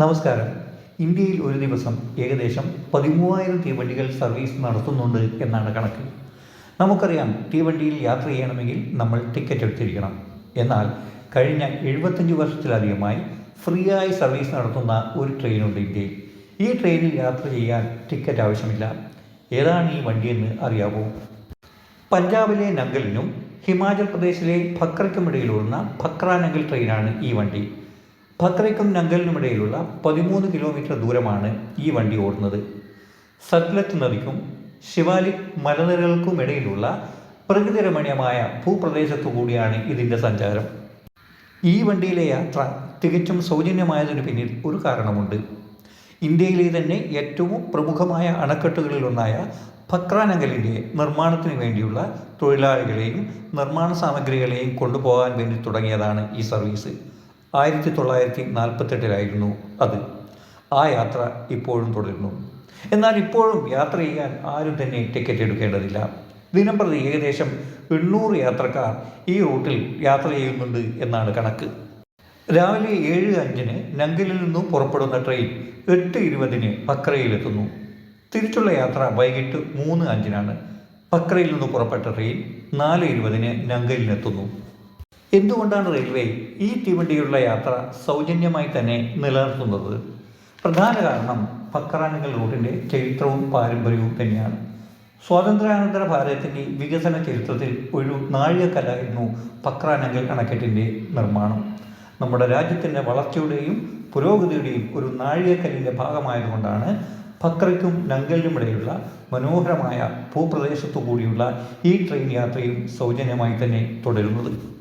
നമസ്കാരം. ഇന്ത്യയിൽ ഒരു ദിവസം ഏകദേശം പതിമൂവായിരം തീവണ്ടികൾ സർവീസ് നടത്തുന്നുണ്ട് എന്നാണ് കണക്ക്. നമുക്കറിയാം തീവണ്ടിയിൽ യാത്ര ചെയ്യണമെങ്കിൽ നമ്മൾ ടിക്കറ്റ് എടുത്തിരിക്കണം. എന്നാൽ കഴിഞ്ഞ എഴുപത്തഞ്ച് വർഷത്തിലധികമായി ഫ്രീ ആയി സർവീസ് നടത്തുന്ന ഒരു ട്രെയിനുണ്ട് ഇന്ത്യയിൽ. ഈ ട്രെയിനിൽ യാത്ര ചെയ്യാൻ ടിക്കറ്റ് ആവശ്യമില്ല. ഏതാണ് ഈ വണ്ടിയെന്ന് അറിയാമോ പഞ്ചാബിലെ നങ്കലിനും ഹിമാചൽ പ്രദേശിലെ ഭക്രയ്ക്കുമിടയിലുള്ള ഭക്ര നങ്കൽ ട്രെയിനാണ് ഈ വണ്ടി. ഭക്രയ്ക്കും നങ്കലിനുമിടയിലുള്ള പതിമൂന്ന് കിലോമീറ്റർ ദൂരമാണ് ഈ വണ്ടി ഓടുന്നത്. സത്ലത്ത് നദിക്കും ശിവാലിക് മലനിരകൾക്കുമിടയിലുള്ള പ്രകൃതിരമണീയമായ ഭൂപ്രദേശത്തു കൂടിയാണ് ഇതിന്റെ സഞ്ചാരം. ഈ വണ്ടിയിലെ യാത്ര തികച്ചും സൗജന്യമായതിനു പിന്നിൽ ഒരു കാരണമുണ്ട്. ഇന്ത്യയിലെ തന്നെ ഏറ്റവും പ്രമുഖമായ അണക്കെട്ടുകളിലൊന്നായ ഭക്രാനങ്കലിന്റെ നിർമ്മാണത്തിന് വേണ്ടിയുള്ള തൊഴിലാളികളെയും നിർമ്മാണ സാമഗ്രികളെയും കൊണ്ടുപോകാൻ വേണ്ടി തുടങ്ങിയതാണ് ഈ സർവീസ്. ആയിരത്തി തൊള്ളായിരത്തി നാൽപ്പത്തെട്ടിലായിരുന്നു അത്. ആ യാത്ര ഇപ്പോഴും തുടരുന്നു. എന്നാൽ ഇപ്പോഴും യാത്ര ചെയ്യാൻ ആരും തന്നെ ടിക്കറ്റ് എടുക്കേണ്ടതില്ല. ദിനംപ്രതി ഏകദേശം എണ്ണൂറ് യാത്രക്കാർ ഈ റൂട്ടിൽ യാത്ര ചെയ്യുന്നുണ്ട് എന്നാണ് കണക്ക്. രാവിലെ ഏഴ് അഞ്ചിന് നങ്കലിൽ നിന്നും പുറപ്പെടുന്ന ട്രെയിൻ എട്ട് ഇരുപതിന് പക്രയിലെത്തുന്നു. തിരിച്ചുള്ള യാത്ര വൈകിട്ട് മൂന്ന് അഞ്ചിനാണ് പക്രയിൽ നിന്ന് പുറപ്പെട്ട ട്രെയിൻ നാല് ഇരുപതിന് നങ്കലിനെത്തുന്നു എന്തുകൊണ്ടാണ് റെയിൽവേ ഈ തീവണ്ടിയിലുള്ള യാത്ര സൗജന്യമായി തന്നെ നിലനിർത്തുന്നത്? പ്രധാന കാരണം പക്രാനങ്കൽ റൂട്ടിന്റെ ചരിത്രവും പാരമ്പര്യവും തന്നെയാണ്. സ്വാതന്ത്ര്യാനന്തര ഭാരതത്തിന്റെ വികസന ചരിത്രത്തിൽ ഒരു നാഴികക്കലായിരുന്നു പക്രാനങ്കൽ അണക്കെട്ടിന്റെ നിർമ്മാണം. നമ്മുടെ രാജ്യത്തിന്റെ വളർച്ചയുടെയും പുരോഗതിയുടെയും ഒരു നാഴികക്കല്ലിന്റെ ഭാഗമായതുകൊണ്ടാണ് ഭക്രയ്ക്കും നങ്കലിനുമിടയിലുള്ള മനോഹരമായ ഭൂപ്രദേശത്തു കൂടിയുള്ള ഈ ട്രെയിൻ യാത്രയും സൗജന്യമായി തന്നെ തുടരുന്നത്.